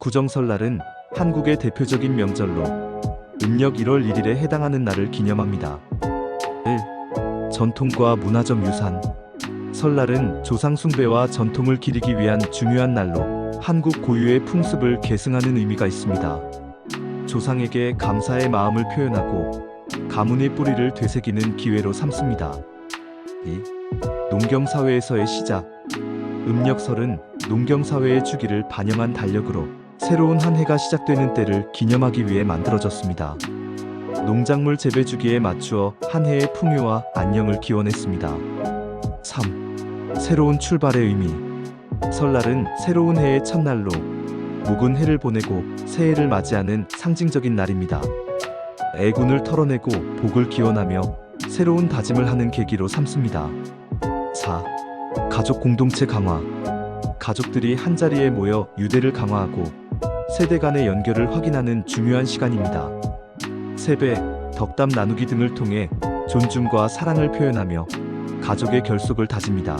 구정설날은 한국의 대표적인 명절로 음력 1월 1일에 해당하는 날을 기념합니다. 1. 전통과 문화적 유산 설날은 조상 숭배와 전통을 기리기 위한 중요한 날로 한국 고유의 풍습을 계승하는 의미가 있습니다. 조상에게 감사의 마음을 표현하고 가문의 뿌리를 되새기는 기회로 삼습니다. 2. 농경사회에서의 시작 음력설은 농경사회의 주기를 반영한 달력으로 새로운 한 해가 시작되는 때를 기념하기 위해 만들어졌습니다. 농작물 재배 주기에 맞추어 한 해의 풍요와 안녕을 기원했습니다. 3. 새로운 출발의 의미 설날은 새로운 해의 첫날로 묵은 해를 보내고 새해를 맞이하는 상징적인 날입니다. 애군을 털어내고 복을 기원하며 새로운 다짐을 하는 계기로 삼습니다. 4. 가족 공동체 강화 가족들이 한자리에 모여 유대를 강화하고 세대 간의 연결을 확인하는 중요한 시간입니다. 세배, 덕담 나누기 등을 통해 존중과 사랑을 표현하며 가족의 결속을 다집니다.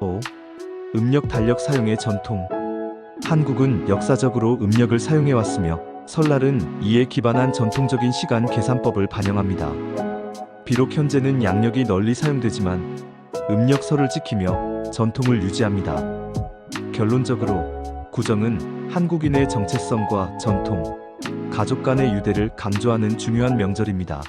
5. 음력 달력 사용의 전통 한국은 역사적으로 음력을 사용해 왔으며 설날은 이에 기반한 전통적인 시간 계산법을 반영합니다. 비록 현재는 양력이 널리 사용되지만 음력설을 지키며 전통을 유지합니다. 결론적으로 구정은 한국인의 정체성과 전통, 가족 간의 유대를 강조하는 중요한 명절입니다.